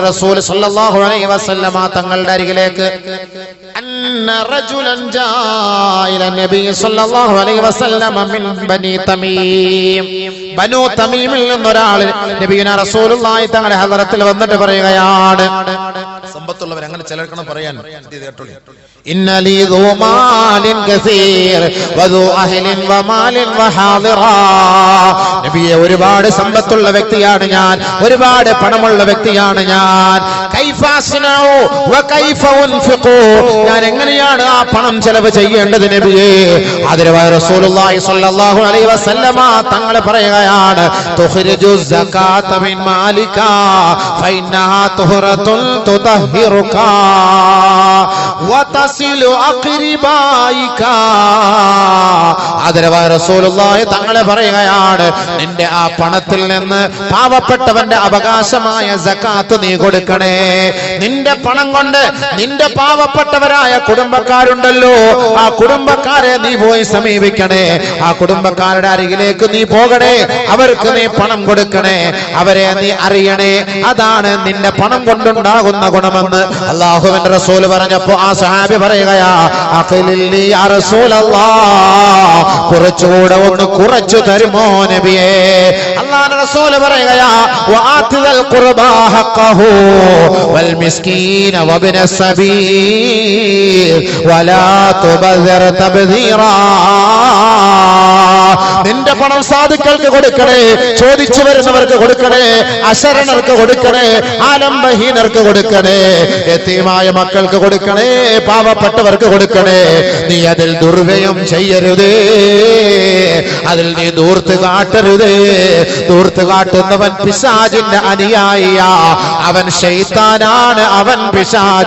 റസൂൽ സല്ലല്ലാഹു അലൈഹി വസല്ലമ തങ്ങളുടെ അരികിലേക്ക് അന്ന റജുലൻ ജാഇല നബി സല്ലല്ലാഹു അലൈഹി വസല്ലമ മിൻ ബനി തമീം. ബനു തമീമിൽ നിന്നൊരാൾ നബിയുന റസൂലുള്ളാഹി തങ്ങളുടെ ഹദറത്തിൽ വന്നിട്ട് പറയുകയാണ് സമ്പത്തുള്ളവർ അങ്ങനെ ചിലർക്കണം പറയാൻ? കേട്ടോളി ഇന്ന ലീ ദൂ മാലിൻ കസീർ വദൂ അഹ്ലിൻ വമാലിൻ വഹാദിറാ നബിയെ ഒരുപാട് സമ്പത്തുള്ള വ്യക്തിയാണ് ഞാൻ ഒരുപാട് പണമുള്ള വ്യക്തിയാണ് ഞാൻ. ഞാൻ എങ്ങനെയാണ് ആ പണം ചെലവ് ചെയ്യേണ്ടത് നബിയെ? അതിന് റസൂലുള്ളാഹി സ്വല്ലല്ലാഹു അലൈഹി വസല്ലമ തങ്ങൾ പറയുകയാണ് തുഖ്രിജു സകാത മിൻ മാലിക ഫൈനഹാ തുഹറത്തുൻ തുതഹിറുക وتصل അഖ്രിബായിക ആദരവായ റസൂലുള്ളാഹി തങ്ങളെ പറയുകയാണ് നിന്റെ ആ പണത്തിൽ നിന്ന് പാവപ്പെട്ടവന്റെ അവകാശമായ സകാത്ത് നീ കൊടുക്കണേ. നിന്റെ പണം കൊണ്ട് നിന്റെ പാവപ്പെട്ടവരായ കുടുംബക്കാരുണ്ടല്ലോ. ആ കുടുംബക്കാരെ നീ പോയി സമീപിക്കണേ. ആ കുടുംബക്കാരുടെ അരികിലേക്ക് നീ പോകണേ. അവർക്ക് നീ പണം കൊടുക്കണേ. അവരെ നീ അറിയണേ. അതാണ് നിന്റെ പണം കൊണ്ടുണ്ടാകുന്ന ഗുണമെന്ന് അള്ളാഹുവിന്റെ റസൂൽ പറഞ്ഞപ്പോ ആ സഹാബി പറയുകയാ അഖിലില്ലി നീ യാ റസൂലല്ലാ. കുറച്ചുകൂടെ ഒന്ന് കുറച്ചു തരുമോ നബിയേ. അള്ളാഹുവിന്റെ റസൂൽ പറയുകയാ വആതിൽ ഖുർബാ ഹഖഹു വൽ മിസ്കീന വബ്ന സബീൽ വലാ തുബസിർ തബ്ദീറാ. പണം സാധുക്കൾക്ക് കൊടുക്കണേ ചോദിച്ചു വരുന്നവർക്ക് കൊടുക്കണേ അശരണർക്ക് കൊടുക്കണേ ആലംബഹീനർക്ക് കൊടുക്കണേ എത്തിയുമായ മക്കൾക്ക് കൊടുക്കണേ പാവപ്പെട്ടവർക്ക് കൊടുക്കണേ. നീ അതിൽ ദുർവ്യയം ചെയ്യരുതേ. അതിൽ നീ ദൂർത്ത് കാട്ടരുതേ. ദൂർത്ത് കാട്ടുന്നവൻ പിശാജിന്റെ അനുയായിയാ. അവൻ ശൈത്താനാണ് അവൻ പിശാജാൻ